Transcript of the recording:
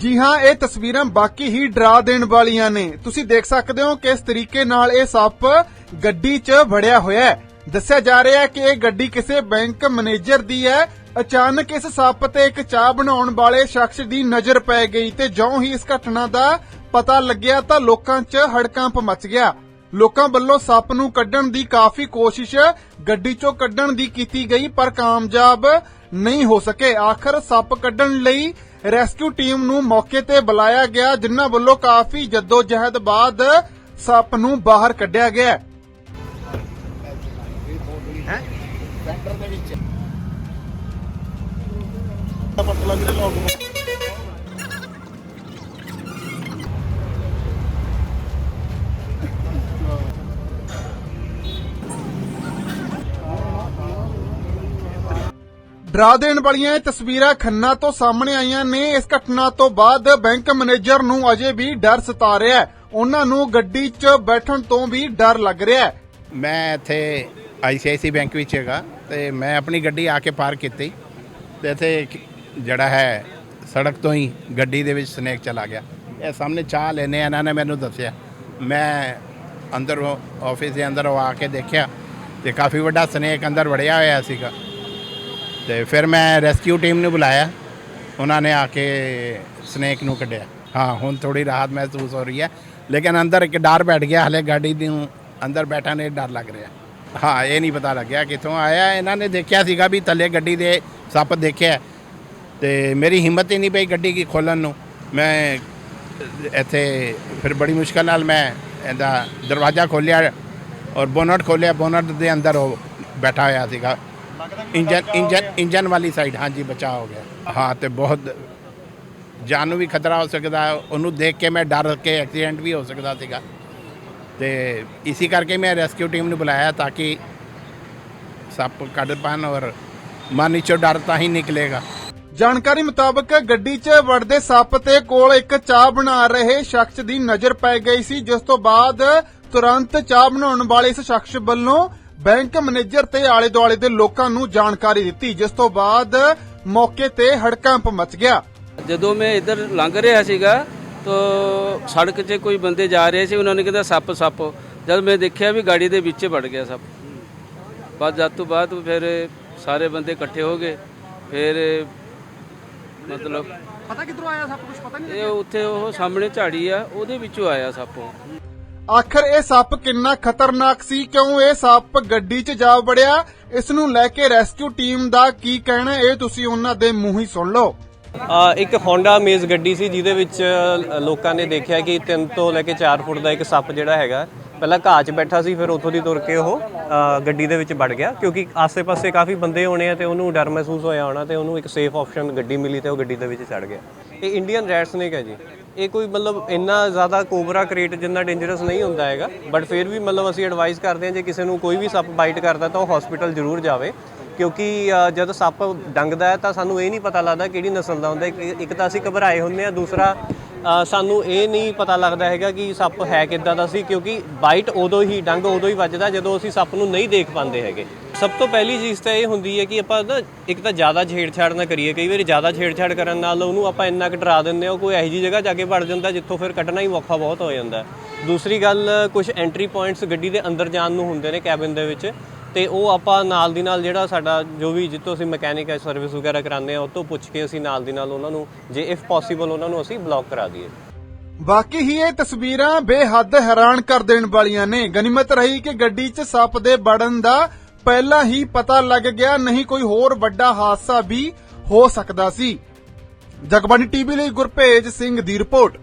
ਜੀ ਹਾਂ, ਇਹ ਤਸਵੀਰਾਂ ਬਾਕੀ ਹੀ ਡਰਾ ਦੇਣ ਵਾਲੀਆਂ ਨੇ। ਤੁਸੀਂ ਦੇਖ ਸਕਦੇ ਹੋ ਕਿਸ ਤਰੀਕੇ ਨਾਲ ਇਹ ਸੱਪ ਗੱਡੀ 'ਚ ਵੜਿਆ ਹੋਇਆ ਹੈ। ਦੱਸਿਆ ਜਾ ਰਿਹਾ ਹੈ ਕਿ ਇਹ ਗੱਡੀ ਕਿਸੇ ਬੈਂਕ ਮੈਨੇਜਰ ਦੀ ਹੈ। ਅਚਾਨਕ ਇਸ ਸੱਪ ਤੇ ਇੱਕ ਚਾਹ ਬਣਾਉਣ ਵਾਲੇ ਸ਼ਖਸ ਦੀ ਨਜ਼ਰ ਪੈ ਗਈ ਤੇ ਜਿਉਂ ਹੀ ਇਸ ਘਟਨਾ ਦਾ ਪਤਾ ਲੱਗਿਆ ਤਾਂ ਲੋਕਾਂ 'ਚ ਹੜਕੰਪ ਮਚ ਗਿਆ। ਲੋਕਾਂ ਵੱਲੋਂ ਸੱਪ ਨੂੰ ਕੱਢਣ ਦੀ ਕਾਫੀ ਕੋਸ਼ਿਸ਼ ਗੱਡੀ 'ਚੋਂ ਕੱਢਣ ਦੀ ਕੀਤੀ ਗਈ, ਪਰ ਕਾਮਯਾਬ ਨਹੀਂ ਹੋ ਸਕੇ। ਆਖਰ ਸੱਪ ਕੱਢਣ ਲਈ ਰੈਸਕਿਊ ਟੀਮ ਨੂੰ ਮੌਕੇ ਤੇ ਬੁਲਾਇਆ ਗਿਆ, ਜਿਨ੍ਹਾਂ ਵੱਲੋਂ ਕਾਫੀ ਜਹਿਦ ਬਾਅਦ ਸੱਪ ਨੂੰ ਬਾਹਰ ਕੱਢਿਆ ਗਿਆ। ਡਰਾ ਦੇਣ ਵਾਲੀਆਂ ਇਹ ਤਸਵੀਰਾਂ ਖੰਨਾ ਤੋਂ ਸਾਹਮਣੇ ਆਈਆਂ ਨੇ। ਇਸ ਘਟਨਾ ਤੋਂ ਬਾਅਦ ਬੈਂਕ ਮੈਨੇਜਰ ਨੂੰ ਅਜੇ ਵੀ ਡਰ ਸਤਾ ਰਿਹਾ ਹੈ। ਉਹਨਾਂ ਨੂੰ ਗੱਡੀ 'ਚ ਬੈਠਣ ਤੋਂ ਵੀ ਡਰ ਲੱਗ ਰਿਹਾ ਹੈ। ਮੈਂ ਇੱਥੇ ਆਈਸੀਆਈਸੀ ਬੈਂਕ ਵਿੱਚ ਹੈਗਾ ਤੇ ਮੈਂ ਆਪਣੀ ਗੱਡੀ ਆ ਕੇ ਪਾਰਕ ਕੀਤੀ। ਤੇ ਇੱਥੇ ਜਿਹੜਾ ਹੈ, ਸੜਕ ਤੋਂ ਹੀ ਗੱਡੀ ਦੇ ਵਿੱਚ ਸਨੇਕ ਚਲਾ ਗਿਆ। ਇਹ ਸਾਹਮਣੇ ਚਾਹ ਲੈਨੇ ਇਹਨਾਂ ਨੇ ਮੈਨੂੰ ਦੱਸਿਆ। ਮੈਂ ਅੰਦਰ ਆਫਿਸ ਦੇ ਅੰਦਰ ਆ ਕੇ ਦੇਖਿਆ ਤੇ ਕਾਫੀ ਵੱਡਾ ਸਨੇਕ ਅੰਦਰ ਵੜਿਆ ਹੋਇਆ ਸੀਗਾ। ਤੇ ਫਿਰ ਮੈਂ ਰੈਸਕਿਊ ਟੀਮ ਨੂੰ ਬੁਲਾਇਆ। ਉਹਨਾਂ ਨੇ ਆ ਕੇ ਸਨੇਕ ਨੂੰ ਕੱਢਿਆ। ਹਾਂ, ਹੁਣ ਥੋੜੀ ਰਾਹਤ ਮਹਿਸੂਸ ਹੋ ਰਹੀ ਹੈ। ਲੇਕਿਨ ਅੰਦਰ ਇੱਕ ਡਰ ਬੈਠ ਗਿਆ, ਹਲੇ ਗਾੜੀ ਨੂੰ ਅੰਦਰ ਬੈਠਾ ਨੇ ਡਰ ਲੱਗ ਰਿਹਾ। ਹਾਂ, ਇਹ ਨਹੀਂ ਪਤਾ ਲੱਗਿਆ ਕਿੱਥੋਂ ਆਇਆ। ਇਹਨਾਂ ਨੇ ਦੇਖਿਆ ਸੀਗਾ ਵੀ ਥੱਲੇ ਗੱਡੀ ਦੇ ਸੱਪ ਦੇਖਿਆ। ਤੇ ਮੇਰੀ ਹਿੰਮਤ ਹੀ ਨਹੀਂ ਪਈ ਗੱਡੀ ਕੀ ਖੋਲਣ ਨੂੰ। ਮੈਂ ਇੱਥੇ ਫਿਰ ਬੜੀ ਮੁਸ਼ਕਲ ਨਾਲ ਮੈਂ ਇਹਦਾ ਦਰਵਾਜ਼ਾ ਖੋਲ੍ਹਿਆ ਔਰ ਬੋਨਟ ਖੋਲ੍ਹਿਆ, ਬੋਨਟ ਦੇ ਅੰਦਰ ਉਹ ਬੈਠਾ ਹੋਇਆ ਸੀਗਾ। ਇੰਜਨ ਇੰਜਨ ਇੰਜਨ ਵਾਲੀ ਸਾਈਡ ਹਾਂਜੀ ਬਚਾ ਹੋ ਗਿਆ। ਹਾਂ, ਤੇ ਬਹੁਤ ਜਾਨ ਨੂੰ ਵੀ ਖਤਰਾ ਹੋ ਸਕਦਾ, ਉਹਨੂੰ ਦੇਖ ਕੇ ਮੈਂ ਡਰ ਕੇ ਐਕਸੀਡੈਂਟ ਵੀ ਹੋ ਸਕਦਾ ਸੀਗਾ। ਤੇ ਇਸੇ ਕਰਕੇ ਮੈਂ ਰੈਸਕਿਊ ਟੀਮ ਨੂੰ ਬੁਲਾਇਆ ਤਾਂ ਕਿ ਸੱਪ ਕੱਢ ਪਾਣ ਔਰ ਮਨ ਵਿੱਚੋਂ ਡਰ ਤਾਂ ਹੀ ਨਿਕਲੇਗਾ। ਜਾਣਕਾਰੀ ਮੁਤਾਬਕ ਗੱਡੀ 'ਚ ਵੜਦੇ ਸੱਪ ਤੇ ਕੋਲ ਇੱਕ ਚਾਹ ਬਣਾ ਰਹੇ ਸ਼ਖਸ ਦੀ ਨਜ਼ਰ ਪੈ ਗਈ ਸੀ, ਜਿਸ ਤੋਂ ਬਾਅਦ ਤੁਰੰਤ ਚਾਹ ਬਣਾਉਣ ਵਾਲੇ ਇਸ ਸ਼ਖਸ ਵੱਲੋਂ ਬੈਂਕ ਮੈਨੇਜਰ ਤੇ ਆਲੇ ਦੁਆਲੇ ਦੇ ਲੋਕਾਂ ਨੂੰ ਜਾਣਕਾਰੀ ਦਿੱਤੀ, ਜਿਸ ਤੋਂ ਬਾਅਦ ਮੌਕੇ ਤੇ ਹੜਕੰਪ ਮਚ ਗਿਆ। ਜਦੋਂ ਮੈਂ ਇੱਧਰ ਲੰਘ ਰਿਹਾ ਸੀਗਾ, ਤਾਂ ਸੜਕ 'ਤੇ ਕੋਈ ਬੰਦੇ ਜਾ ਰਹੇ ਸੀ, ਉਹਨਾਂ ਨੇ ਕਹਿੰਦਾ ਸੱਪ ਸੱਪ। ਜਦ ਮੈਂ ਦੇਖਿਆ ਵੀ ਗਾੜੀ ਦੇ ਵਿੱਚ ਵੜ ਗਿਆ ਸੱਪ। ਬਸ ਜਦ ਤੋਂ ਬਾਅਦ ਫਿਰ ਸਾਰੇ ਬੰਦੇ ਇਕੱਠੇ ਹੋ ਗਏ। ਫਿਰ ਮਤਲਬ ਪਤਾ ਕਿੱਧਰੋਂ ਆਇਆ ਸੱਪ? ਕੁਝ ਪਤਾ ਇਹ ਉੱਥੇ ਉਹ ਸਾਹਮਣੇ ਝਾੜੀ ਆ ਉਹਦੇ ਵਿੱਚੋਂ ਆਇਆ ਸੱਪ ਉਹ। ਆਖਰ ਇਹ ਸੱਪ ਕਿੰਨਾ ਖਤਰਨਾਕ ਸੀ? ਕਿਉਂ ਇਹ ਸੱਪ ਗੱਡੀ 'ਚ ਜਾ ਵੜਿਆ? ਇਸ ਨੂੰ ਲੈ ਕੇ ਰੈਸਕਿਊ ਟੀਮ ਦਾ ਕੀ ਕਹਿਣਾ? ਇਹ ਤੁਸੀਂ ਉਹਨਾਂ ਦੇ ਮੂੰਹ ਹੀ ਸੁਣ ਲਓ। ਇੱਕ ਹੋਂਡਾ ਮੇਜ਼ ਗੱਡੀ ਸੀ ਜਿਹਦੇ ਵਿੱਚ ਲੋਕਾਂ ਨੇ ਦੇਖਿਆ ਕਿ 3 ਤੋਂ ਲੈ ਕੇ 4 ਫੁੱਟ ਦਾ ਇੱਕ ਸੱਪ ਜਿਹੜਾ ਹੈਗਾ ਪਹਿਲਾਂ ਘਾਹ 'ਚ ਬੈਠਾ ਸੀ ਫਿਰ ਉੱਥੋਂ ਦੀ ਤੁਰ ਕੇ ਉਹ ਅ, ਗੱਡੀ ਦੇ ਵਿੱਚ ਵੜ ਗਿਆ ਕਿਉਂਕਿ ਆਸੇ-ਪਾਸੇ ਕਾਫੀ ਬੰਦੇ ਹੋਣੇ ਆ ਤੇ ਉਹਨੂੰ ਡਰ ਮਹਿਸੂਸ ਹੋਇਆ ਹੋਣਾ ਤੇ ਉਹਨੂੰ ਇੱਕ ਸੇਫ ਆਪਸ਼ਨ ਗੱਡੀ ਮਿਲੀ ਤੇ ਉਹ ਗੱਡੀ ਦੇ ਵਿੱਚ ਚੜ ਗਿਆ। ਇਹ ਇੰਡੀਅਨ ਰੈਡ ਸਨੇਕ ਹੈ ਜੀ। ਇਹ ਕੋਈ ਮਤਲਬ ਇੰਨਾ ਜ਼ਿਆਦਾ ਕੋਬਰਾ ਕ੍ਰੇਟ ਜਿੰਨਾ ਡੇਂਜਰਸ ਨਹੀਂ ਹੁੰਦਾ ਹੈਗਾ ਬਟ ਫਿਰ ਵੀ ਮਤਲਬ ਅਸੀਂ ਐਡਵਾਈਸ ਕਰਦੇ ਹਾਂ ਜੇ ਕਿਸੇ ਨੂੰ ਕੋਈ ਵੀ ਸੱਪ ਬਾਈਟ ਕਰਦਾ ਤਾਂ ਉਹ ਹਸਪੀਟਲ ਜ਼ਰੂਰ ਜਾਵੇ ਕਿਉਂਕਿ ਅ, ਜਦ ਸੱਪ ਡੰਗਦਾ ਹੈ ਤਾਂ ਸਾਨੂੰ ਇਹ ਨਹੀਂ ਪਤਾ ਲੱਗਦਾ ਕਿਹੜੀ ਨਸਲ ਦਾ ਹੁੰਦਾ ਇੱਕ- ਇੱਕ ਤਾਂ ਅਸੀਂ ਘਬਰਾਏ ਹੁੰਦੇ ਆ ਦੂਸਰਾ ਸਾਨੂੰ ਇਹ ਨਹੀਂ ਪਤਾ ਲੱਗਦਾ ਹੈਗਾ ਕਿ ਸੱਪ ਹੈ ਕਿੱਦਾਂ ਦਾ ਸੀ, ਕਿਉਂਕਿ ਬਾਈਟ ਉਦੋਂ ਹੀ ਡੰਗ ਉਦੋਂ ਹੀ ਵੱਜਦਾ ਜਦੋਂ ਅਸੀਂ ਸੱਪ ਨੂੰ ਨਹੀਂ ਦੇਖ ਪਾਉਂਦੇ ਹੈਗੇ। ਸਭ ਤੋਂ ਪਹਿਲੀ ਚੀਜ਼ ਤਾਂ ਇਹ ਹੁੰਦੀ ਹੈ ਕਿ ਆਪਾਂ ਨਾ ਇੱਕ ਤਾਂ ਜ਼ਿਆਦਾ ਛੇੜਛਾੜ ਨਾ ਕਰੀਏ, ਕਈ ਵਾਰੀ ਜ਼ਿਆਦਾ ਛੇੜਛਾੜ ਕਰਨ ਨਾਲ ਉਹਨੂੰ ਆਪਾਂ ਇੰਨਾ ਕੁ ਡਰਾ ਦਿੰਦੇ ਹਾਂ ਕੋਈ ਇਹੋ ਜਿਹੀ ਜਗ੍ਹਾ ਜਾ ਕੇ ਵੜ ਜਾਂਦਾ ਜਿੱਥੋਂ ਫਿਰ ਕੱਢਣਾ ਹੀ ਔਖਾ ਬਹੁਤ ਹੋ ਜਾਂਦਾ। ਦੂਸਰੀ ਗੱਲ ਕੁਝ ਐਂਟਰੀ ਪੁਆਇੰਟਸ ਗੱਡੀ ਦੇ ਅੰਦਰ ਜਾਣ ਨੂੰ ਹੁੰਦੇ ਨੇ ਕੈਬਿਨ ਦੇ ਵਿੱਚ ਤੇ ਉਹ ਆਪਾਂ ਨਾਲ ਦੀ ਨਾਲ ਜਿਹੜਾ ਸਾਡਾ ਜੋ ਵੀ ਜਿੱਥੋਂ ਅਸੀਂ ਮਕੈਨਿਕ ਹੈ ਸਰਵਿਸ ਵਗੈਰਾ ਕਰਾਉਂਦੇ ਆ ਉਹ ਤੋਂ ਪੁੱਛ ਕੇ ਅਸੀਂ ਨਾਲ ਦੀ ਨਾਲ ਉਹਨਾਂ ਨੂੰ, ਜੇ ਇਫ ਪੋਸੀਬਲ ਉਹਨਾਂ ਨੂੰ ਅਸੀਂ ਬਲੌਕ ਕਰਾ ਦਈਏ। ਵਾਕਈ ਹੀ ਇਹ ਤਸਵੀਰਾਂ ਬੇਹੱਦ ਹੈਰਾਨ ਕਰ ਦੇਣ ਵਾਲੀਆਂ ਨੇ। ਗਨੀਮਤ ਰਹੀ ਕਿ ਗੱਡੀ 'ਚ ਸੱਪ ਦੇ ਵੜਨ ਦਾ ਪਹਿਲਾਂ ਹੀ ਪਤਾ ਲੱਗ ਗਿਆ, ਨਹੀਂ ਕੋਈ ਹੋਰ ਵੱਡਾ ਹਾਦਸਾ ਵੀ ਹੋ ਸਕਦਾ ਸੀ। ਜਗਬਾਣੀ ਟੀਵੀ ਲਈ ਗੁਰਪੇਜ ਸਿੰਘ ਦੀ ਰਿਪੋਰਟ।